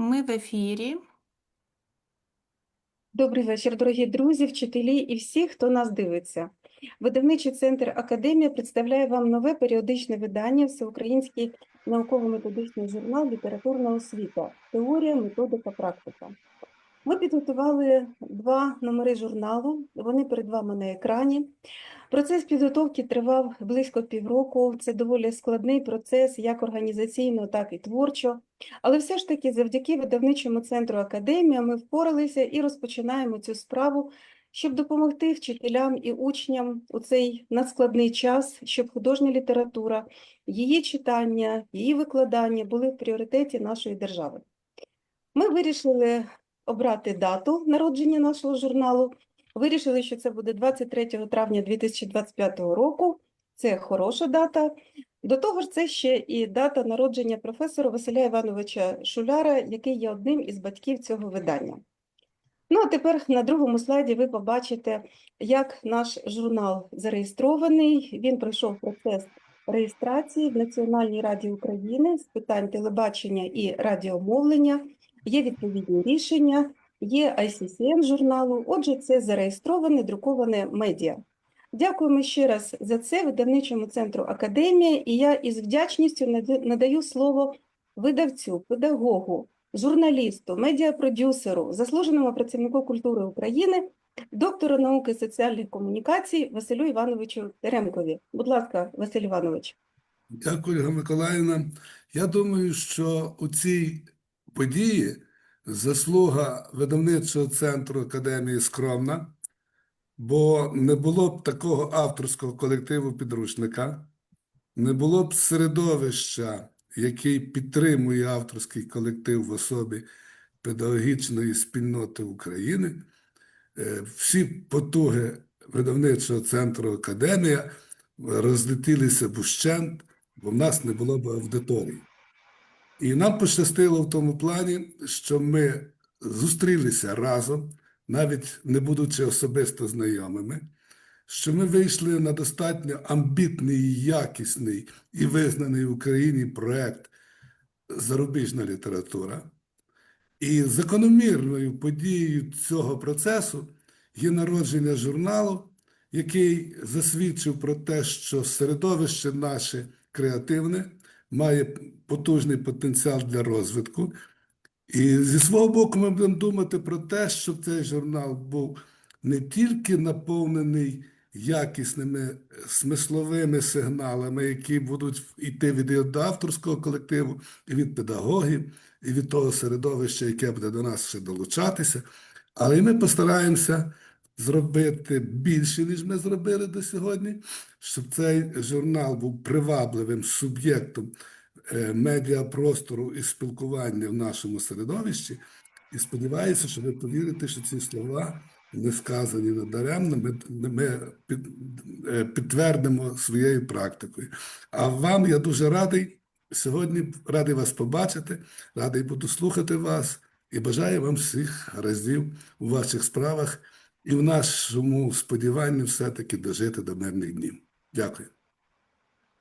Ми в ефірі. Добрий вечір, дорогі друзі, вчителі і всі, хто нас дивиться. Видавничий центр Академія представляє вам нове періодичне видання Всеукраїнський науково-методичний журнал Літературна освіта. Теорія, методика, практика. Ми підготували два номери журналу. Вони перед вами на екрані. Процес підготовки тривав близько півроку. Це доволі складний процес, як організаційно, так і творчо. Але все ж таки, завдяки видавничому центру Академія ми впоралися і розпочинаємо цю справу, щоб допомогти вчителям і учням у цей надскладний час, щоб художня література, її читання, її викладання були в пріоритеті нашої держави. Ми вирішили обрати дату народження нашого журналу. Вирішили, що це буде 23 травня 2025 року. Це хороша дата. До того ж, це ще і дата народження професора Василя Івановича Шуляра, який є одним із батьків цього видання. Ну, а тепер на другому слайді ви побачите, як наш журнал зареєстрований. Він пройшов процес реєстрації в Національній раді України з питань телебачення і радіомовлення. Є відповідні рішення, є ICCN журналу. Отже, це зареєстроване друковане медіа. Дякуємо ще раз за це видавничому центру Академія, і я із вдячністю нада- надаю слово видавцю, педагогу, журналісту, медіапродюсеру, заслуженому працівнику культури України, доктору науки соціальних комунікацій Василю Івановичу Теремкові. Будь ласка, Василь Іванович. Дякую, Ольга Миколаївна. Я думаю, що у цій події заслуга видавничого центру Академії скромна, бо не було б такого авторського колективу підручника, не було б середовища, який підтримує авторський колектив в особі педагогічної спільноти України. Е, Всі потуги видавничого центру Академія розлетілися б ущент, бо в нас не було б аудиторії. І нам пощастило в тому плані, що ми зустрілися разом, навіть не будучи особисто знайомими, що ми вийшли на достатньо амбітний, якісний і визнаний в Україні проект Зарубіжна література. І закономірною подією цього процесу є народження журналу, який засвідчив про те, що середовище наше креативне має потужний потенціал для розвитку. І зі свого боку ми будемо думати про те, щоб цей журнал був не тільки наповнений якісними смисловими сигналами, які будуть йти від авторського колективу, і від педагогів, і від того середовища, яке буде до нас ще долучатися. Але ми постараємося зробити більше, ніж ми зробили до сьогодні, щоб цей журнал був привабливим суб'єктом медіапростору і спілкування в нашому середовищі. І сподіваюся, що ви повірите, що ці слова не сказані надаремно. Ми, ми під, е, підтвердимо своєю практикою. А вам я дуже радий сьогодні, радий вас побачити, радий буду слухати вас і бажаю вам всіх гараздів у ваших справах і в нашому сподіванні все-таки дожити до мирних днів. Дякую.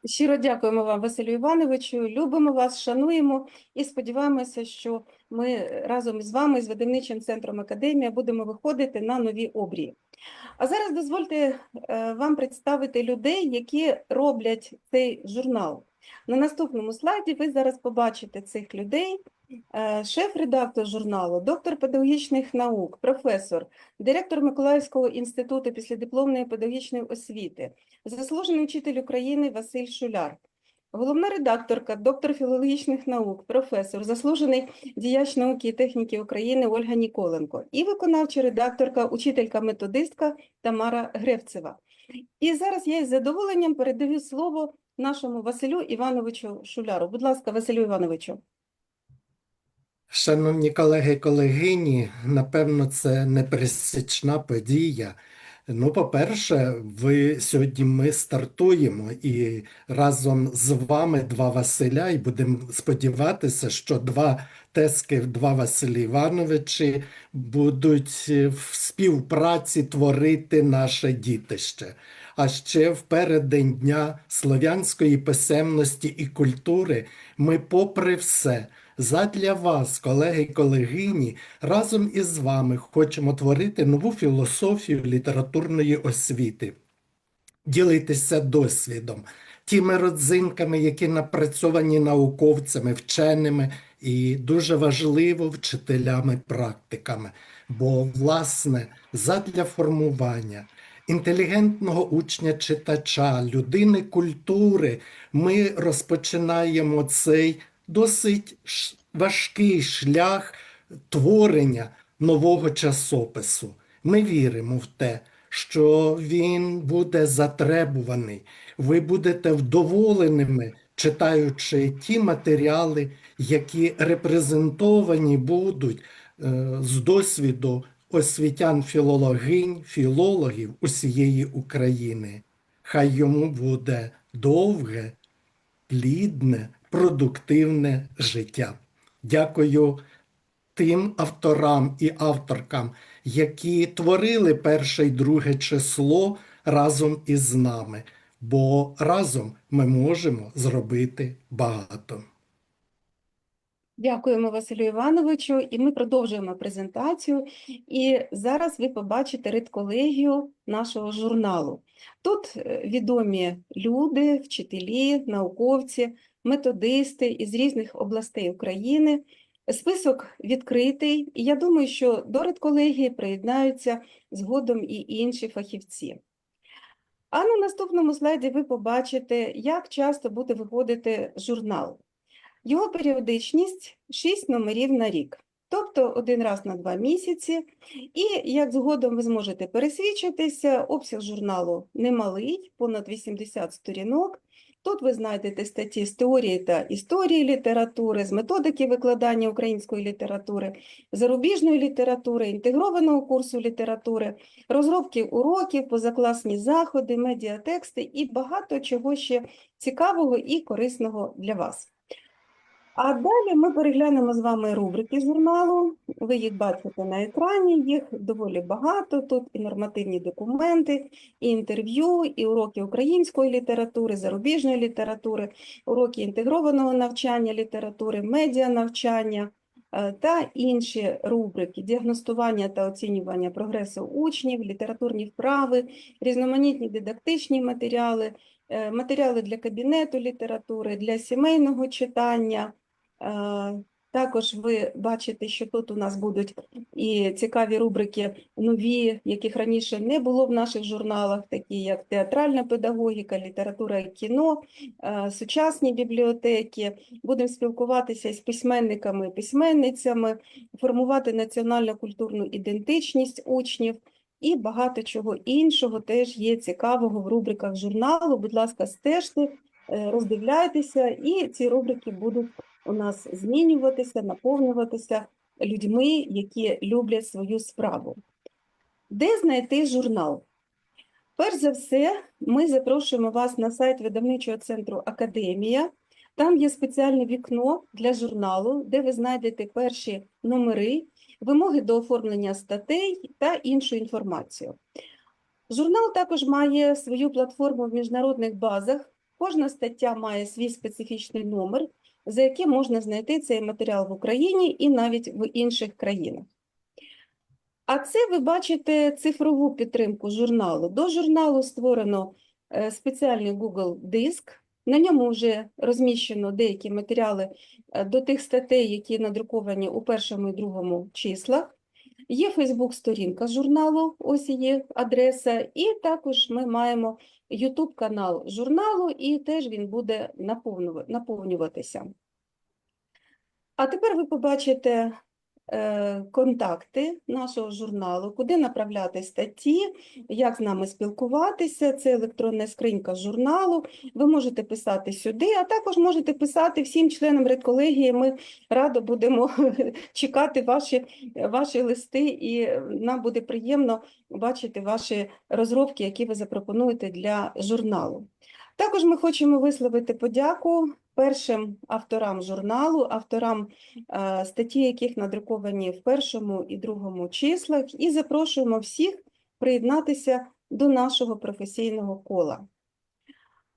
Щиро дякуємо вам, Василю Івановичу. Любимо вас, шануємо і сподіваємося, що ми разом із вами, з видавничим центром Академія, будемо виходити на нові обрії. А зараз дозвольте е, вам представити людей, які роблять цей журнал. На наступному слайді ви зараз побачите цих людей. Е, Шеф-редактор журналу, доктор педагогічних наук, професор, директор Миколаївського інституту післядипломної педагогічної освіти, заслужений вчитель України Василь Шуляр, головна редакторка, доктор філологічних наук, професор, заслужений діяч науки і техніки України Ольга Ніколенко і виконавча редакторка, учителька-методистка Тамара Гревцева. І зараз я із задоволенням передаю слово нашому Василю Івановичу Шуляру. Будь ласка, Василю Івановичу. Шановні колеги і колегині, напевно, це непересічна подія. Ну, по-перше, ви сьогодні ми стартуємо і разом з вами два Василя, і будемо сподіватися, що два Тески, два Василі Івановичі будуть в співпраці творити наше дітище. А ще в переддень Дня слов'янської писемності і культури ми, попри все, Задля вас, колеги і колегині, разом із вами хочемо творити нову філософію літературної освіти, ділитися досвідом, тими родзинками, які напрацьовані науковцями, вченими і дуже важливо вчителями-практиками. Бо, власне, задля формування інтелігентного учня-читача, людини культури, ми розпочинаємо цей досить важкий шлях творення нового часопису. Ми віримо в те, що він буде затребуваний. Ви будете вдоволеними, читаючи ті матеріали, які репрезентовані будуть е, з досвіду освітян філологинь, філологів усієї України. Хай йому буде довге, плідне, продуктивне життя. Дякую тим авторам і авторкам, які творили перше і друге число разом із нами, бо разом ми можемо зробити багато. Дякуємо Василю Івановичу, і ми продовжуємо презентацію. І зараз ви побачите редколегію нашого журналу. Тут е, відомі люди, вчителі, науковці, методисти із різних областей України. Список відкритий, і я думаю, що до редколегії приєднаються згодом і інші фахівці. А на наступному слайді ви побачите, як часто буде виходити журнал. Його періодичність 6 номерів на рік, тобто один раз на два місяці. І як згодом ви зможете пересвідчитися, обсяг журналу немалий, понад 80 сторінок. Тут ви знайдете статті з теорії та історії літератури, з методики викладання української літератури, зарубіжної літератури, інтегрованого курсу літератури, розробки уроків, позакласні заходи, медіатексти і багато чого ще цікавого і корисного для вас. А далі ми переглянемо з вами рубрики журналу. Ви їх бачите на екрані, їх доволі багато. Тут і нормативні документи, і інтерв'ю, і уроки української літератури, зарубіжної літератури, уроки інтегрованого навчання літератури, медіа навчання е, та інші рубрики діагностування та оцінювання прогресу учнів, літературні вправи, різноманітні дидактичні матеріали, е, матеріали для кабінету літератури, для сімейного читання. Е, Також ви бачите, що тут у нас будуть і цікаві рубрики нові, яких раніше не було в наших журналах, такі як театральна педагогіка, література і кіно, е, сучасні бібліотеки. Будемо спілкуватися із письменниками письменницями, формувати національну культурну ідентичність учнів. І багато чого іншого теж є цікавого в рубриках журналу. Будь ласка, стежте, е, роздивляйтеся, і ці рубрики будуть у нас змінюватися, наповнюватися людьми, які люблять свою справу. Де знайти журнал? Перш за все, ми запрошуємо вас на сайт видавничого центру Академія. Там є спеціальне вікно для журналу, де ви знайдете перші номери, вимоги до оформлення статей та іншу інформацію. Журнал також має свою платформу в міжнародних базах. Кожна стаття має свій специфічний номер, за яким можна знайти цей матеріал в Україні і навіть в інших країнах. А це ви бачите цифрову підтримку журналу. До журналу створено е, спеціальний Google диск. На ньому вже розміщено деякі матеріали е, до тих статей, які надруковані у першому і другому числах. Є Фейсбук-сторінка журналу, ось її адреса, і також ми маємо YouTube канал журналу, і теж він буде наповнюватися. А тепер ви побачите контакти нашого журналу, куди направляти статті, як з нами спілкуватися. Це електронна скринька журналу. Ви можете писати сюди, а також можете писати всім членам редколегії. Ми радо будемо чекати ваші, ваші листи, і нам буде приємно бачити ваші розробки, які ви запропонуєте для журналу. Також ми хочемо висловити подяку першим авторам журналу, авторам е, статті, яких надруковані в першому і другому числах, і запрошуємо всіх приєднатися до нашого професійного кола.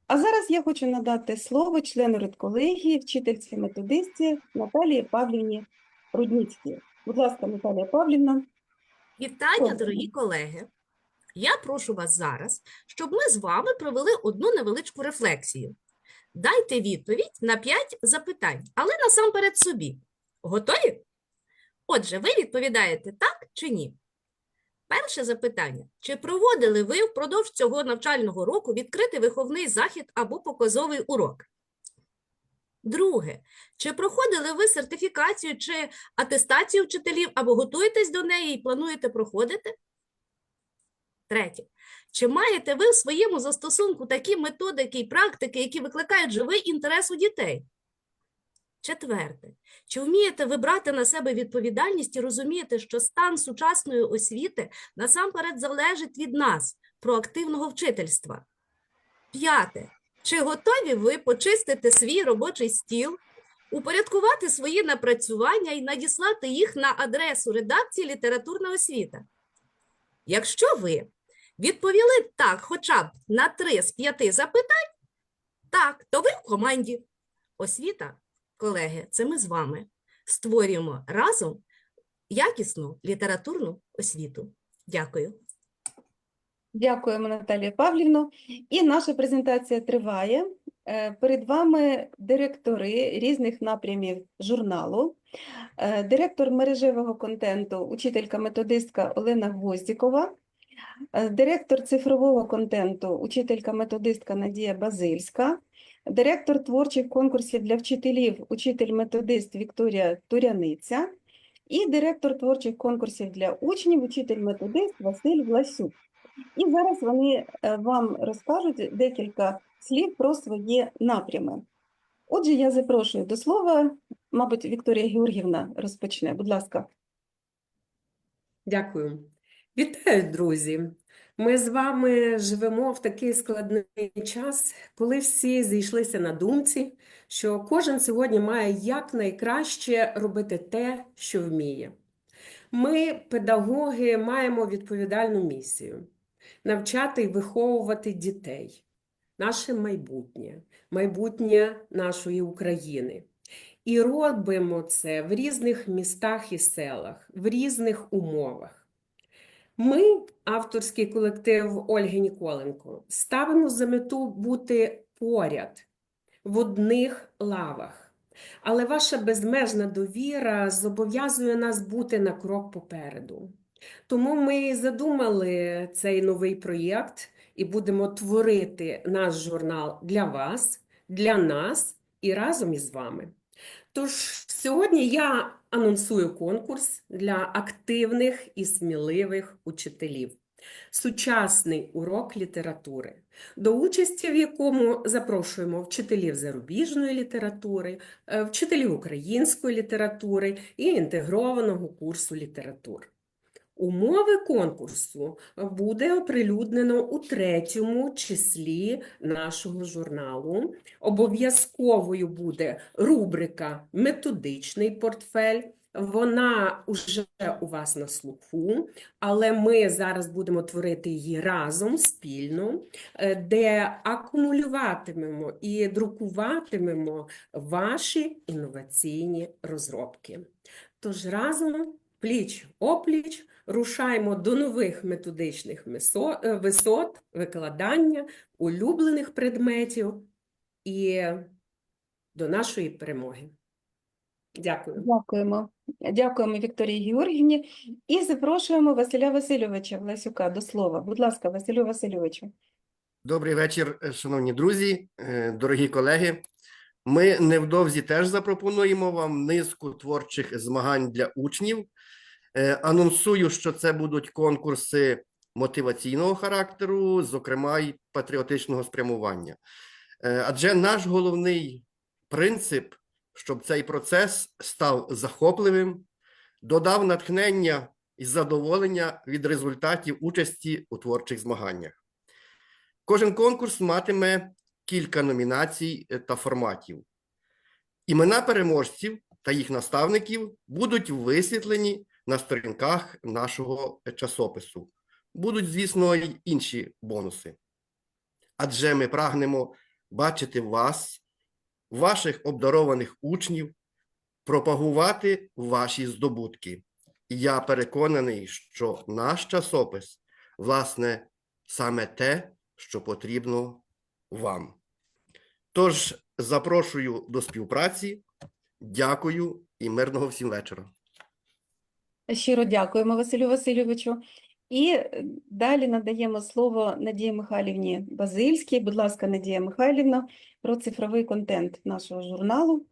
А зараз я хочу надати слово члену редколегії, вчительці методистці Наталії Павлівні Рудніцькій. Будь ласка, Наталія Павлівна. Вітання, дорогі колеги! Я прошу вас зараз, щоб ми з вами провели одну невеличку рефлексію. Дайте відповідь на 5 запитань, але насамперед собі. Готові? Отже, ви відповідаєте так чи ні? Перше запитання. Чи проводили ви впродовж цього навчального року відкритий виховний захід або показовий урок? Друге. Чи проходили ви сертифікацію чи атестацію вчителів або готуєтесь до неї і плануєте проходити? Третє. Чи маєте ви в своєму застосунку такі методики і практики, які викликають живий інтерес у дітей? Четверте. Чи вмієте ви брати на себе відповідальність і розумієте, що стан сучасної освіти насамперед залежить від нас, проактивного вчительства? П'яте. Чи готові ви почистити свій робочий стіл, упорядкувати свої напрацювання і надіслати їх на адресу редакції літературна освіта? Якщо ви відповіли так хоча б на три з п'яти запитань, так, то ви в команді. Освіта, колеги, це ми з вами створюємо разом якісну літературну освіту. Дякую. Дякуємо, Наталія Павлівна. І наша презентація триває. Е, Перед вами директори різних напрямів журналу, Е, директор мережевого контенту, учителька-методистка Олена Гвоздікова, директор цифрового контенту, учителька-методистка Надія Базильська, директор творчих конкурсів для вчителів, учитель-методист Вікторія Туряниця і директор творчих конкурсів для учнів, учитель-методист Василь Власюк. І зараз вони е, вам розкажуть декілька слів про свої напрями. Отже, я запрошую до слова, мабуть, Вікторія Георгівна розпочне. Будь ласка. Дякую. Вітаю, друзі! Ми з вами живемо в такий складний час, коли всі зійшлися на думці, що кожен сьогодні має якнайкраще робити те, що вміє. Ми, педагоги, маємо відповідальну місію навчати і виховувати дітей, наше майбутнє, майбутнє нашої України. І робимо це в різних містах і селах, в різних умовах. Ми, авторський колектив Ольги Ніколенко, ставимо за мету бути поряд в одних лавах. Але ваша безмежна довіра зобов'язує нас бути на крок попереду. Тому ми задумали цей новий проєкт і будемо творити наш журнал для вас, для нас і разом із вами. Тож сьогодні я анонсую конкурс для активних і сміливих учителів. Сучасний урок літератури, до участі в якому запрошуємо вчителів зарубіжної літератури, е, вчителів української літератури і інтегрованого курсу літератур. Умови конкурсу буде оприлюднено у третьому числі нашого журналу. Обов'язковою буде рубрика Методичний портфель. Вона вже у вас на слуху, але ми зараз будемо творити її разом спільно, е, де акумулюватимемо і друкуватимемо ваші інноваційні розробки. Тож разом, пліч опліч, рушаємо до нових методичних е, висот, викладання улюблених предметів і до нашої перемоги. Дякую. Дякуємо. Дякуємо Вікторії Георгівні. І запрошуємо Василя Васильовича Власюка до слова. Будь ласка, Василю Васильовичу. Добрий вечір, е, шановні друзі, е, дорогі колеги. Ми невдовзі теж запропонуємо вам низку творчих змагань для учнів. Е, Анонсую, що це будуть конкурси мотиваційного характеру, зокрема й патріотичного спрямування. Е, Адже наш головний принцип, щоб цей процес став захопливим, додав натхнення і задоволення від результатів участі у творчих змаганнях. Кожен конкурс матиме кілька номінацій е, та форматів. Імена переможців та їх наставників будуть висвітлені на сторінках нашого часопису. Будуть, звісно, й інші бонуси. Адже ми прагнемо бачити вас, ваших обдарованих учнів, пропагувати ваші здобутки. І Я переконаний, що наш часопис, власне, саме те, що потрібно вам. Тож запрошую до співпраці. Дякую і мирного всім вечора. Щиро дякуємо Василю Васильовичу. І е, далі надаємо слово Надії Михайлівні Базильській. Будь ласка, Надія Михайлівна, про цифровий контент нашого журналу.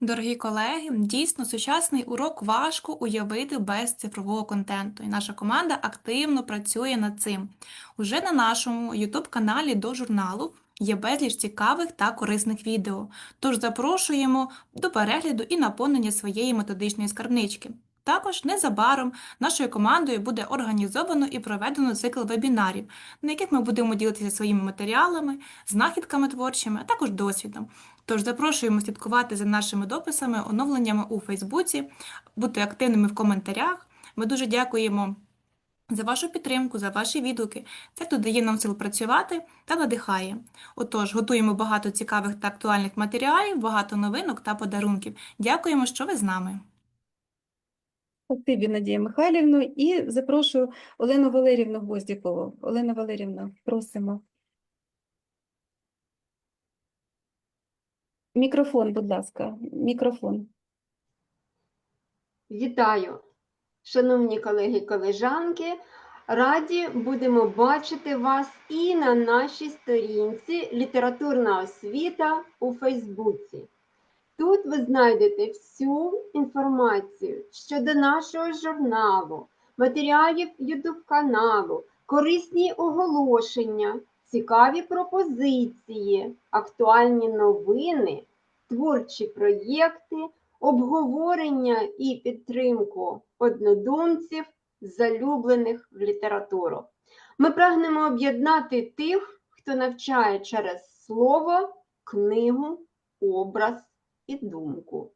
Дорогі колеги, дійсно сучасний урок важко уявити без цифрового контенту, і наша команда активно працює над цим. Уже на нашому YouTube-каналі до журналу є безліч цікавих та корисних відео, тож запрошуємо до перегляду і наповнення своєї методичної скарбнички. Також незабаром нашою командою буде організовано і проведено цикл вебінарів, на яких ми будемо ділитися своїми матеріалами, знахідками творчими, а також досвідом. Тож запрошуємо слідкувати за нашими дописами, оновленнями у Фейсбуці, бути активними в коментарях. Ми дуже дякуємо за вашу підтримку, за ваші відгуки. Це додає нам сил працювати та надихає. Отож, готуємо багато цікавих та актуальних матеріалів, багато новинок та подарунків. Дякуємо, що ви з нами. Спасибі, Надія Михайлівну. І запрошую Олену Валерівну Гвоздікову. Олена Валерівна, просимо. Мікрофон, будь ласка, мікрофон. Вітаю, шановні колеги і колежанки. Раді будемо бачити вас і на нашій сторінці Літературна освіта у Фейсбуці. Тут ви знайдете всю інформацію щодо нашого журналу, матеріалів YouTube каналу, корисні оголошення, цікаві пропозиції, актуальні новини, творчі проєкти, обговорення і підтримку однодумців, залюблених в літературу. Ми прагнемо об'єднати тих, хто навчає через слово, книгу, образ і думку.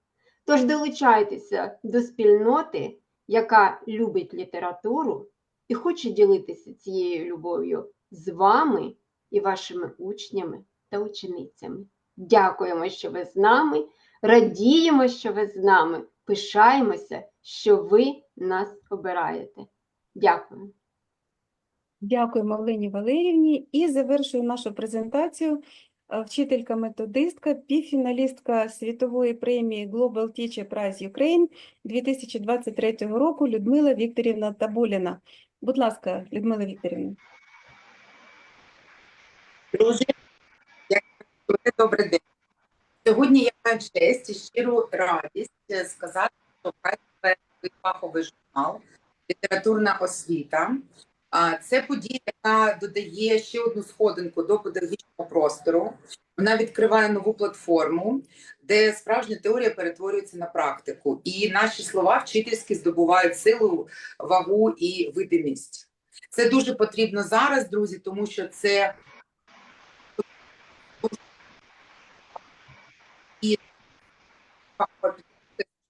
Тож долучайтеся до спільноти, яка любить літературу і хоче ділитися цією любов'ю з вами і вашими учнями та ученицями. Дякуємо, що ви з нами. Радіємо, що ви з нами. Пишаємося, що ви нас обираєте. Дякую. Дякуємо Олені Валерівні. І завершую нашу презентацію вчителька-методистка, півфіналістка світової премії Global Teacher Prize Ukraine 2023 року Людмила Вікторівна Табуліна. Будь ласка, Людмила Вікторівна. Друзі, добрий день. Сьогодні я маю честь і щиру радість сказати, що фаховий журнал Літературна освіта. А, Це подія, яка додає ще одну сходинку до педагогічного простору. Вона відкриває нову платформу, де справжня теорія перетворюється на практику. І наші слова вчительські здобувають силу, вагу і видимість. Це дуже потрібно зараз, друзі, тому що це і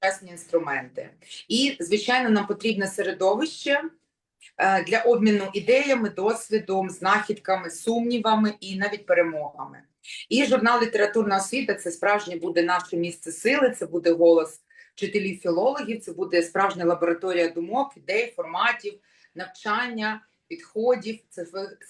сучасні інструменти. І, звичайно, нам потрібне середовище для обміну ідеями, досвідом, знахідками, сумнівами і навіть перемогами. І журнал Літературна освіта це справжнє буде наше місце сили, це буде голос вчителів філологів, це буде справжня лабораторія думок, ідей, форматів, навчання, підходів,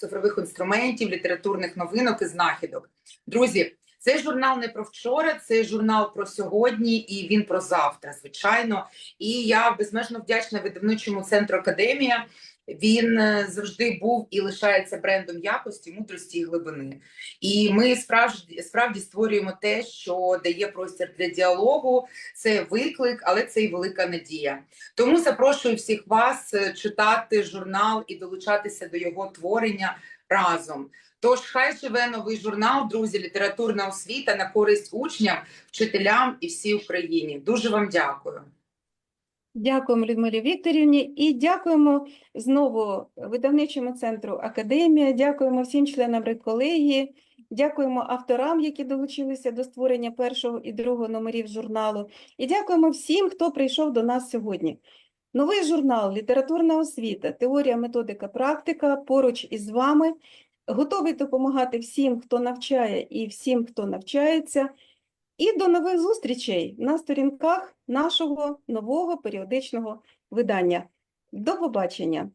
цифрових інструментів, літературних новинок і знахідок. Друзі, цей журнал не про вчора, це журнал про сьогодні, і він про завтра, звичайно. І я безмежно вдячна видавничому центру Академія. Він е, завжди був і лишається брендом якості, мудрості і глибини. І ми справді справді створюємо те, що дає простір для діалогу. Це виклик, але це і велика надія. Тому запрошую всіх вас е, читати журнал і долучатися до його творення разом. Тож хай живе новий журнал, друзі, літературна освіта на користь учням, вчителям і всій Україні. Дуже вам дякую. Дякуємо Людмилі Вікторівні і дякуємо знову видавничому центру Академія, дякуємо всім членам редколегії, дякуємо авторам, які долучилися до створення першого і другого номерів журналу, і дякуємо всім, хто прийшов до нас сьогодні. Новий журнал Літературна освіта, теорія, методика, практика поруч із вами. Готовий допомагати всім, хто навчає і всім, хто навчається. І до нових зустрічей на сторінках нашого нового періодичного видання. До побачення!